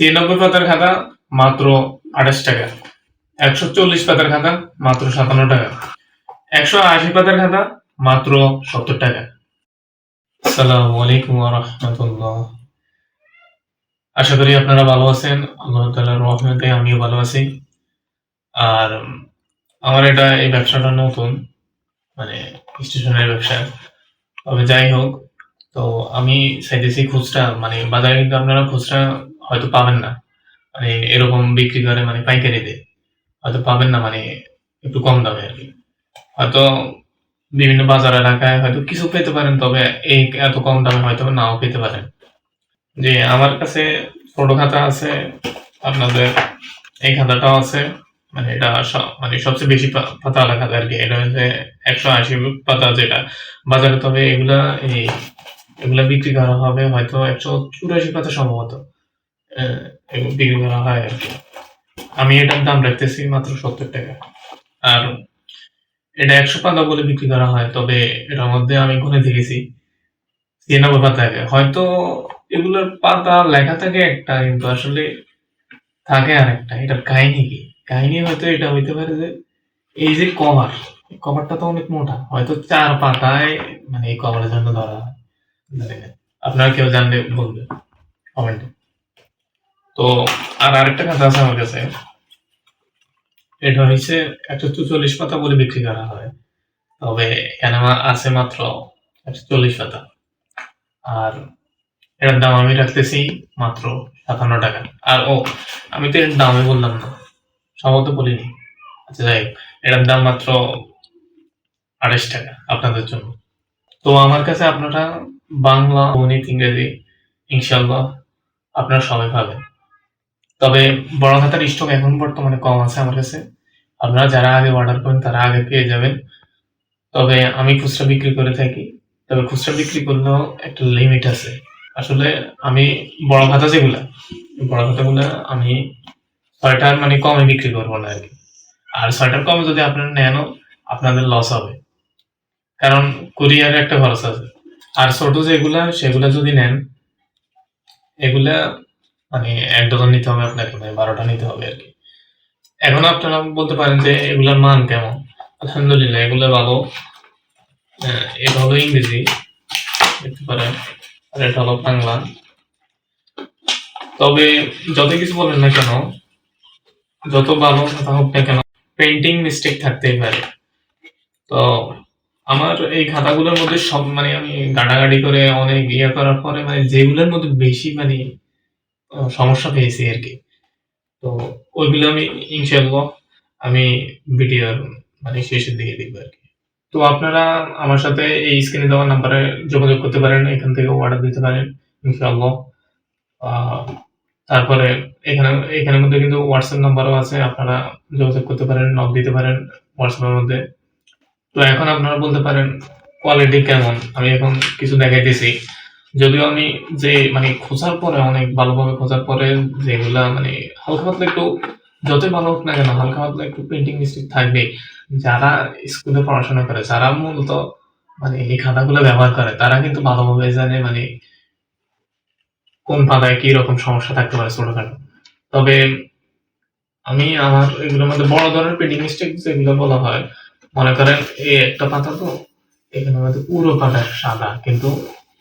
ছিয়ানব্বই পাতার খাতা, মাত্র আঠাশ টাকা। একশো চল্লিশ পাতার খাতা, মাত্র সাতান্ন টাকা। একশো আশি পাতার খাতা, মাত্র সত্তর টাকা। আসসালামু আলাইকুম রহমতুল্লাহ। আশা করি আপনারা ভালো আছেন। আল্লাহ তালার রহমতে আমিও ভালো আছি। আর আমার এটা এই ব্যবসাটা নতুন মানে স্টেশনের ব্যবসা। তবে যাই হোক, তো আমি চাইতেছি খুচরা মানে বাজারে কিন্তু আপনারা খুচরা হয়তো পাবেন না। মানে এরকম বিক্রি করে মানে পাইকারিতে। হয়তো পাবেন না মানে একটু কম দামে আর কি। হয়তো বিভিন্ন বাজার এলাকায় হয়তো কিছু পেতে পারেন, তবে এই এত কম দামে হয়তো নাও পেতে পারেন। যে আমার কাছে ছোট খাতা আছে, আপনাদের এই খাতাটাও আছে। মানে এটা মানে সবচেয়ে বেশি পা- পাতাওয়ালা খাতা আর কি। এটা হচ্ছে একশো আশি পাতা যেটা। বাজারে তবে এগুলা এই, এগুলা বিক্রি করা হবে হয়তো একশো চুরাশি পাতা সম্ভবত। বিক্রি করা হয় আর কি। আমি এটার দাম রাখতেছি মাত্র সত্তর টাকা। আর এটা একশো পাতা বলে বিক্রি করা হয়, তবে এটার মধ্যে আমি গুনে দেখেছি। ছিয়ানব্বই পাতা হয়তো এগুলোর পাতা লেখা থাকে একটা, কিন্তু আসলে থাকে আর একটা এটার কাহিনী কি? কাহিনী হয়তো এটা হইতে পারে যে এই যে কভার কভারটা তো অনেক মোটা। হয়তো চার পাতায় মানে এই কভারের জন্য ধরা হয়। আপনারা কেউ জানলে বলবেন, কমেন্টে। তো, আর আরেকটা কথা আছে আমার কাছে। এটা হচ্ছে একশো চল্লিশ পাতা বলে বিক্রি করা হয়। তবে এখানে আছে মাত্র একশো চল্লিশ পাতা। আর এটার দাম আমি রাখতেছি মাত্র সাতান্ন টাকা। আর ও, আমি তো এর দামে বললাম না। সম্ভবত বলিনি। আচ্ছা যাই এটার দাম মাত্র আড়াইশ টাকা আপনাদের জন্য। তো আমার কাছে আপনারা বাংলা গণিত, ইংরেজি ইনশাল্লাহ আপনারা সবাই পাবেন। তবে বড় খাতার স্টক এখন বর্তমানে কম আছে আমার কাছে। আপনারা যারা আগে অর্ডার করেন, তারা আগে পেয়ে যাবেন। তবে আমি খুচরা বিক্রি করে থাকি। তবে খুচরা বিক্রি করলেও একটা লিমিট আছে। আসলে আমি বড় খাতা যেগুলা, বড় খাতাগুলো আমি ছয়টার মানে কমে বিক্রি করব না আর কি আর ছয়টার কমে যদি আপনারা নেনও আপনাদের লস হবে। কারণ কুরিয়ারে একটা খরচ আছে। আর ছোট যেগুলা, সেগুলা যদি নেন, এগুলা মানে এক ডজন নিতে হবে আপনাকে মানে বারোটা নিতে হবে আর কি। এখন আপনারা বলতে পারেন যে এগুলার মান কেমন? আলহামদুলিল্লাহ, এগুলো ভালো। এটা হলো ইংরেজি, দেখতে পারেন। আর এটা হলো বাংলা। তবে যত কিছু বলেন না কেন, যত ভালো কথা হোক না কেন পেন্টিং মিস্টেক থাকতেই পারে। তো আমার এই খাতাগুলোর মধ্যে সব মানে আমি গাড়াগাড়ি করে অনেক ইয়ে করার পরে মানে যেগুলোর মধ্যে বেশি মানে সমস্যা পেয়েছি আর কি। তো ওইগুলো আমি ইনশাল্লাহ আমি ভিডিওর মানে শেষের দিকে দেখব আর কি। তো আপনারা আমার সাথে এই স্ক্রিনে দেওয়া নাম্বারে যোগাযোগ করতে পারেন এখান থেকে অর্ডার দিতে পারেন ইনশাআল্লাহ। আহ, তারপরে এখানে এখানের মধ্যে কিন্তু হোয়াটসঅ্যাপ নাম্বারও আছে আপনারা যোগাযোগ করতে পারেন নক দিতে পারেন হোয়াটসঅ্যাপের মধ্যে। তো এখন আপনারা বলতে পারেন কোয়ালিটি কেমন? আমি এখন কিছু দেখাইতেছি। যদিও আমি যে মানে খোঁজার পরে, অনেক ভালোভাবে খোঁজার পরে যেগুলা মানে হালকা পাতলা একটু যতই ভালো হোক না কেন, হালকা পাতলা একটু পেন্টিং মিস্টেক থাকবে যারা স্কুলে পড়াশোনা করে, যারা মূলত মানে এই খাতাগুলো ব্যবহার করে, তারা কিন্তু ভালোভাবে জানে মানে কোন পাতায় কি রকম সমস্যা থাকতে পারে ছোটখাটো। তবে আমি আমার এগুলোর মধ্যে বড় ধরনের পেন্টিং মিস্টেক যেগুলো বলা হয়, মনে করেন, এই একটা পাতা তো, এখানে মধ্যে পুরো পাতা সাদা, কিন্তু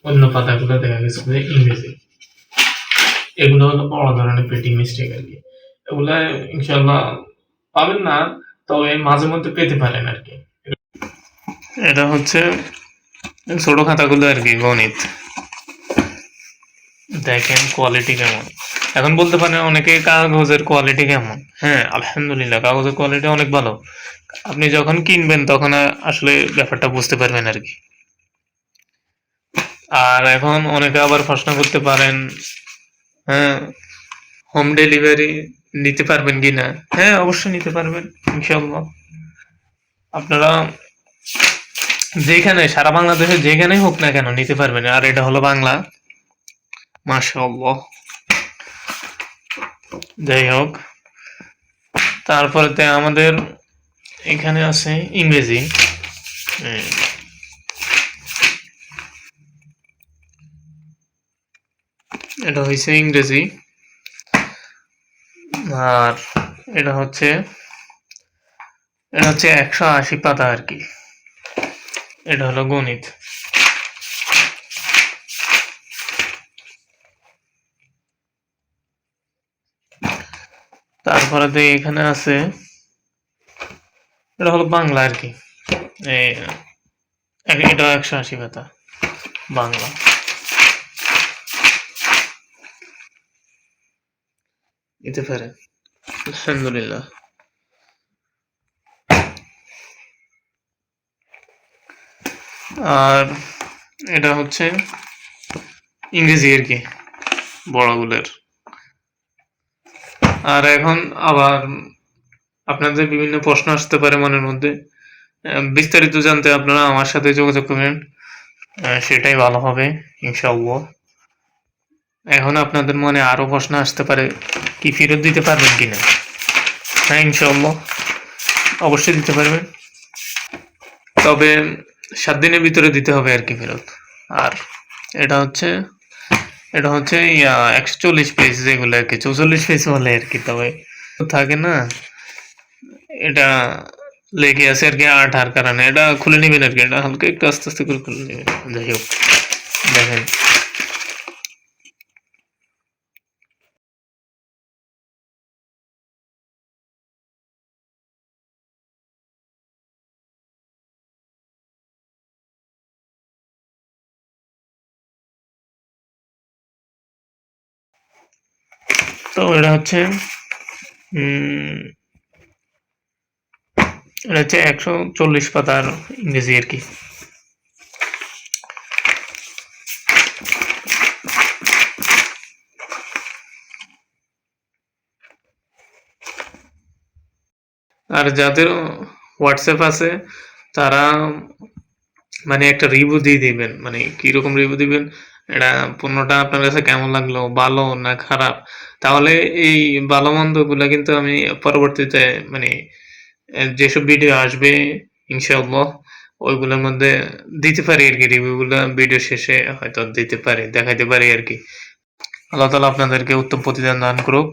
অন্য পাতাগুলো দেখা গেছে যে ইংরেজি। এগুলো হলো বড় ধরনের পেন্টিং মিস্টেক আর কি। এগুলা ইনশাল্লাহ পাবেন না, তবে মাঝে মধ্যে পেতে পারেন আর কি। এটা হচ্ছে ছোট খাতাগুলো আর কি, গণিত। দেখেন কোয়ালিটি কেমন। এখন বলতে পারেন অনেকে কাগজের কোয়ালিটি কেমন। হ্যাঁ আলহামদুলিল্লাহ, কাগজের কোয়ালিটি অনেক ভালো। আপনি যখন কিনবেন তখন আসলে ব্যাপারটা বুঝতে পারবেন আর কি। আর এখন অনেকে আবার প্রশ্ন করতে পারেন হ্যাঁ হোম ডেলিভারি নিতে পারবেন কি না? হ্যাঁ অবশ্যই নিতে পারবেন, ইনশাআল্লাহ। আপনারা যেখানে, সারা বাংলাদেশে যেখানেই হোক না কেন নিতে পারবেন, আর এটা হলো বাংলা। মাশাআল্লাহ। যাই হোক, তারপরেতে আমাদের এখানে আছে ইংরেজি। এটা হয়েছে ইংরেজি। আর এটা হচ্ছে এটা হচ্ছে একশো আশি পাতা আর কি। এটা হলো গণিত। তারপরে তো এখানে আছে, এটা হলো বাংলা আর কি। এটা একশো আশি পাতা, বাংলা। নিতে পারে। আলহামদুলিল্লাহ। আর এটা হচ্ছে ইংরেজি আর কি? বড়গুলোর। আর এখন আবার আপনাদের বিভিন্ন প্রশ্ন আসতে পারে মনের মধ্যে। বিস্তারিত জানতে আপনারা আমার সাথে যোগাযোগ করবেন। সেটাই ভালো হবে, ইনশাআল্লাহ। এখন আপনাদের মনে আরও প্রশ্ন আসতে পারে। কি ফেরত দিতে পারবেন কিনা? হ্যাঁ ইনশাআল্লাহ। অবশ্যই দিতে পারবেন। তবে সাত দিনের ভিতরে দিতে হবে আর কি ফেরত। আর এটা হচ্ছে এটা হচ্ছে একশো চল্লিশ পেজ যেগুলো আর কি, চৌচল্লিশ পেজ বলে আর কি, তবে থাকে না, এটা লেগে আছে আর কি আঠার কারণে এটা খুলে নেবেন আর কি, এটা হালকা একটু আস্তে আস্তে করে খুলে নেবেন। যাই হোক, দেখেন। তো এটা হচ্ছে এটা হচ্ছে একশো চল্লিশ পাতার ইংরেজি আর কি। আর যাদের হোয়াটসঅ্যাপ আছে, তারা মানে একটা রিভিউ দিয়ে দিবেন মানে কীরকম রিভিউ দিবেন এটা পণ্যটা আপনার কাছে কেমন লাগল? ভালো না খারাপ? তাহলে এই ভালো মন্দগুলা কিন্তু আমি পরবর্তীতে মানে যেসব ভিডিও আসবে, ইনশাআল্লাহ, ওইগুলোর মধ্যে দিতে পারি আর কি রিভিউ গুলা ভিডিও শেষে হয়তো দিতে পারি, দেখাইতে পারি আর কি। আল্লাহ তালা আপনাদেরকে উত্তম প্রতিদান দান করুক।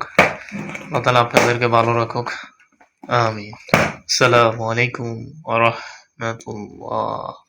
আল্লাহ তালা আপনাদেরকে ভালো রাখুক। আমিন। আসসালামু আলাইকুম ওয়া রাহমাতুল্লাহ।